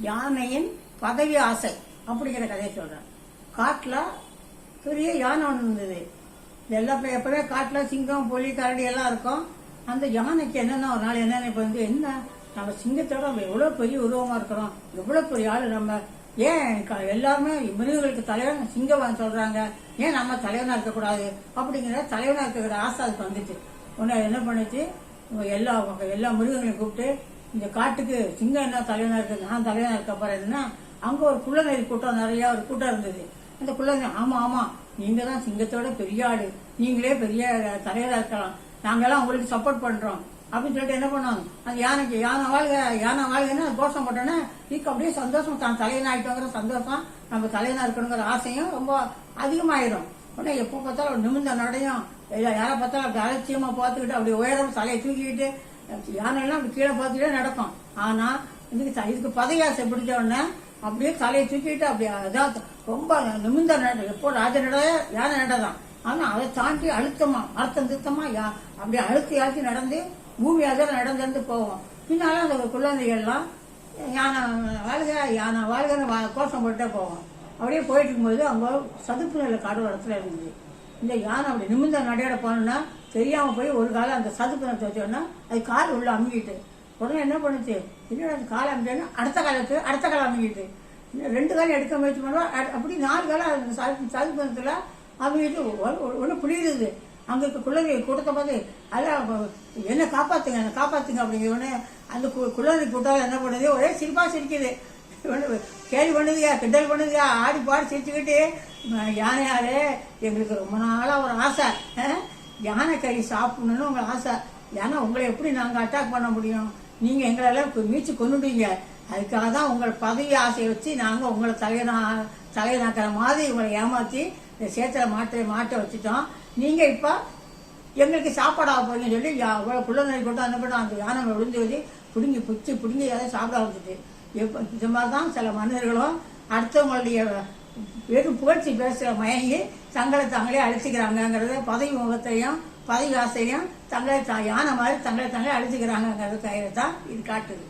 யானையின் பதவி ஆசை அப்படிங்கிற கதையை சொல்றேன். காட்டுல பெரிய யானை ஒன்று இருந்தது. எல்லாம் எப்பவே எப்பவுமே காட்டுல சிங்கம் புலி கரடி எல்லாம் இருக்கும். அந்த யானைக்கு என்னென்ன ஒரு நாள் என்னென்ன இப்போ வந்து என்ன? நம்ம சிங்கத்தோட நம்ம எவ்வளோ பெரிய உருவமாக இருக்கிறோம். எவ்வளோ பெரிய ஆள் நம்ம. ஏன் க- எல்லாருமே மிருகங்களுக்கு தலைவன் சிங்கம் சொல்கிறாங்க ஏன் நம்ம தலைவனாக இருக்கக்கூடாது? அப்படிங்கிற தலைவனாக இருக்கிற ஆசை அதுக்கு வந்துச்சு. உன்னை என்ன பண்ணுச்சு? எல்லா எல்லா மிருகங்களையும் கூப்பிட்டு இந்த காட்டுக்கு சிங்கம் என்ன தலைவனா இருக்கு நான் தலைவனா இருக்க போறேன்னா அங்க ஒரு குள்ளநெறி கூட்டம் நிறைய ஒரு கூட்டம் இருந்தது. அந்த குள்ளநெறி ஆமா ஆமா நீங்க தான் சிங்கத்தோட பெரிய ஆடு நீங்களே பெரிய தலைவரா இருக்கலாம். நாங்கெல்லாம் உங்களுக்கு சப்போர்ட் பண்றோம். அப்படின்னு சொல்லிட்டு என்ன பண்ணுவாங்க அந்த யானைக்கு யானை வாழ்க யானை வாழ்கன்னு கோஷம் போட்டோன்னா இதுக்கு அப்படியே சந்தோஷம் தான் தலைவனாயிட்டோங்கிற சந்தோஷம் நம்ம தலைவனா இருக்கணுங்கிற ஆசையும் ரொம்ப அதிகமாயிரும். உடனே எப்போ பார்த்தாலும் ஒரு நடையும் யாரை பார்த்தாலும் அப்படி அலட்சியமா பார்த்துக்கிட்டு அப்படி உயரம் தலையை தூக்கிக்கிட்டு யானையெல்லாம் அப்படி கீழே பார்த்துட்டே நடக்கும். ஆனா இதுக்கு இதுக்கு பதவியாசை பிடிச்ச உடனே அப்படியே தலையை தூக்கிட்டு அப்படி அதாவது ரொம்ப நிமிந்த நட எப்போ ராஜ நட யானை நடதான். ஆனா அதை தாண்டி அழுத்தமா அழுத்தம் திருத்தமா யா- அப்படியே அழுத்தி அழுத்தி நடந்து பூமி அதில் நடந்து போவோம். பின்னால அந்த குழந்தைகள்லாம் யானை வாழ்க யானை வாழ்கன்னு வா- கோஷம் போட்டுட்டே போவோம். அப்படியே போயிட்டு இருக்கும்போது அவங்க சதுப்பு நில காடு இடத்துல இருந்தது. இந்த யானை அப்படி நிமிந்த நடையோட போனோன்னா தெரியாம போய் ஒரு காலம் அந்த சதுப்பு நிலத்தை அது கால் உள்ள அமுங்கிட்டு உடனே என்ன பண்ணுச்சு? என்னடா அது காலை அமுக்கிட்டேன்னா அடுத்த காலத்து அடுத்த காலம் அமுங்கிட்டு இன்னும் ரெண்டு காலம் எடுக்க முயற்சி பண்ணுவோம் அப்படி நாலு காலம் அந்த சது சதுப்பு அமுகிட்டு அமுங்கிட்டு ஒன்று புளியுது அங்கே இருக்க குழந்தை கூட்டத்தை பார்த்து அதில் என்ன காப்பாற்றுங்க என்னை காப்பாற்றுங்க அப்படிங்கிற உடனே அந்த கு- குழந்தை கூட்டால் என்ன பண்ணுது? ஒரே சிரிப்பாக சிரிக்குது. கேள்வி பண்ணுதுயா கிண்டல் பண்ணுதுயா ஆடி பாடி சிரிச்சுக்கிட்டு "ம, யானையாரே எங்களுக்கு ரொம்ப நாளாக ஒரு ஆசை. யானை கறி சாப்பிடணும்னு உங்களுக்கு ஆசை. ஏன்னா உங்களை எப்படி நாங்கள் அட்டாக் பண்ண முடியும்? நீங்கள் எங்களெல்லாம் கு- மீச்சு கொண்டுட்டீங்க அதுக்காக தான் உங்களை பதவி ஆசையை வச்சு நாங்கள் உங்களை தலையனா தலையனாக்கிற மாதிரி உங்களை ஏமாற்றி இந்த சேத்துல மாட்ட மாட்ட வச்சுட்டோம். நீங்கள் இப்போ எங்களுக்கு சாப்பாடாக போகிறீங்கன்னு போறீங்கன்னு சொல்லி யா- அவ்வளவு குள்ளநெறி கொண்டு அந்த படம் அந்த யானை விழுந்து வச்சு பிடுங்கி பிடிச்சி பிடுங்கி அதை சாப்பிட வச்சுட்டு எப்போ இந்த மாதிரி தான் சில மனிதர்களும் அடுத்தவங்களுடைய வெறும் புகழ்ச்சி பேசுகிற மயங்கி தங்களை தாங்களே அழிச்சிக்கிறாங்கங்கிறத பதவி முகத்தையும் பதவி ஆசையும் தங்களை தா- யானை மாதிரி தங்களை தாங்களே அழிச்சுக்கிறாங்கங்கிறது தான் இது காட்டுது.